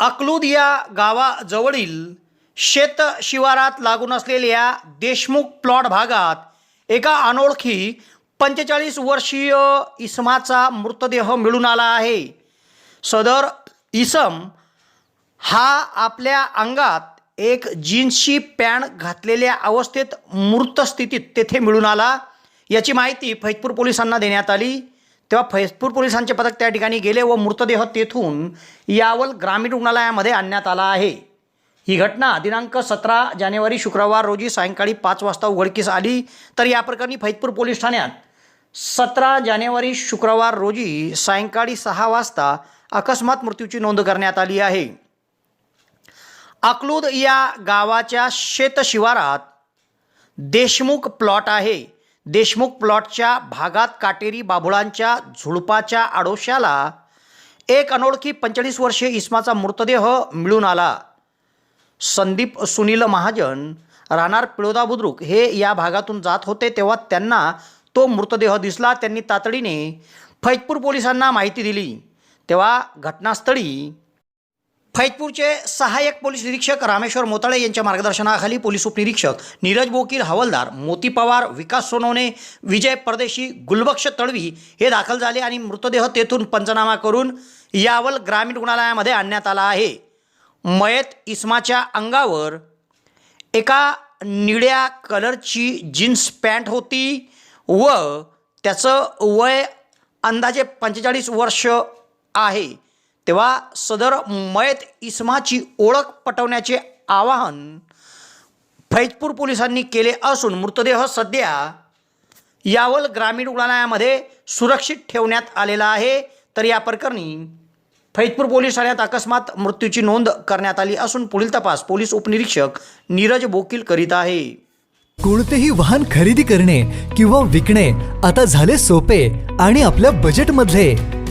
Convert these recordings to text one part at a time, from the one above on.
अकलूद या गावाजवळील शेत शिवारात लागून असलेल्या देशमुख प्लॉट भागात एका अनोळखी पंचेचाळीस वर्षीय इसमाचा मृतदेह मिळून आला आहे. सदर इसम हा आपल्या अंगात एक जीन्सची पॅन्ट घातलेल्या अवस्थेत मृत स्थितीत तेथे मिळून आला. याची माहिती फैजपूर पोलिसांना देण्यात आली. तेव्हा फैजपूर पोलिसांचे पथक त्या ठिकाणी गेले व मृतदेह तेथून यावल ग्रामीण रुग्णालयामध्ये आणण्यात आला आहे. ही घटना दिनांक सतरा जानेवारी शुक्रवार रोजी सायंकाळी पाच वाजता उघडकीस आली. तर या प्रकरणी फैजपूर पोलीस ठाण्यात सतरा जानेवारी शुक्रवार रोजी सायंकाळी सहा वाजता अकस्मात मृत्यूची नोंद करण्यात आली आहे. अकलूद या गावाच्या शेतशिवारात देशमुख प्लॉट आहे. देशमुख प्लॉटच्या भागात काटेरी बाभुळांच्या झुडपाच्या आडोशाला एक अनोळखी पंचेचाळीस वर्षीय इस्माचा मृतदेह मिळून आला. संदीप सुनील महाजन राहणार पिळोदा बुद्रुक हे या भागातून जात होते तेव्हा त्यांना तो मृतदेह दिसला. त्यांनी तातडीने फैजपूर पोलिसांना माहिती दिली. तेव्हा घटनास्थळी फैजपूरचे सहाय्यक पोलीस निरीक्षक रामेश्वर मोताळे यांच्या मार्गदर्शनाखाली पोलीस उपनिरीक्षक नीरज बोकील हवालदार मोती पवार विकास सोनवणे विजय परदेशी गुलबक्ष तळवी हे दाखल झाले आणि मृतदेह तेथून पंचनामा करून यावल ग्रामीण रुग्णालयामध्ये आणण्यात आला आहे. मयत इस्माच्या अंगावर एका निळ्या कलरची जीन्स पॅन्ट होती व त्याचं वय अंदाजे पंचेचाळीस वर्ष आहे. तेव्हा सदर मयत इस्माची ओळख पटवण्याचे आवाहन फैजपूर पोलिसांनी केले असून मृतदेह सध्या यावल ग्रामीण रुग्णालयामध्ये सुरक्षित ठेवण्यात आलेला आहे. तर या प्रकरणी फैजपूर पोलीस ठाण्यात अकस्मात मृत्यूची नोंद करण्यात आली असून पुढील तपास पोलीस उपनिरीक्षक नीरज बोकील करीत आहे. कोणतेही वाहन खरेदी करणे किंवा विकणे आता झाले सोपे आणि आपल्या बजेटमधले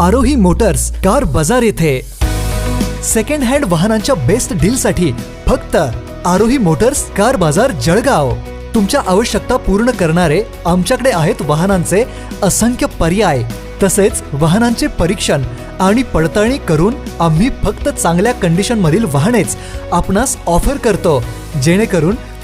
आरोही मोटर्स कार बाजार येथे. सेकंड हँड वाहनांच्या बेस्ट डीलसाठी फक्त आरोही मोटर्स कार बाजार जळगाव. तुमच्या आवश्यकता पूर्ण करणारे आमच्याकडे आहेत वाहनांचे असंख्य पर्याय. तसेच वाहनांचे परीक्षण आणि पडताळणी करून आम्ही फक्त चांगल्या कंडिशनमधील वाहनेच आपणास ऑफर करतो. जेणेकरून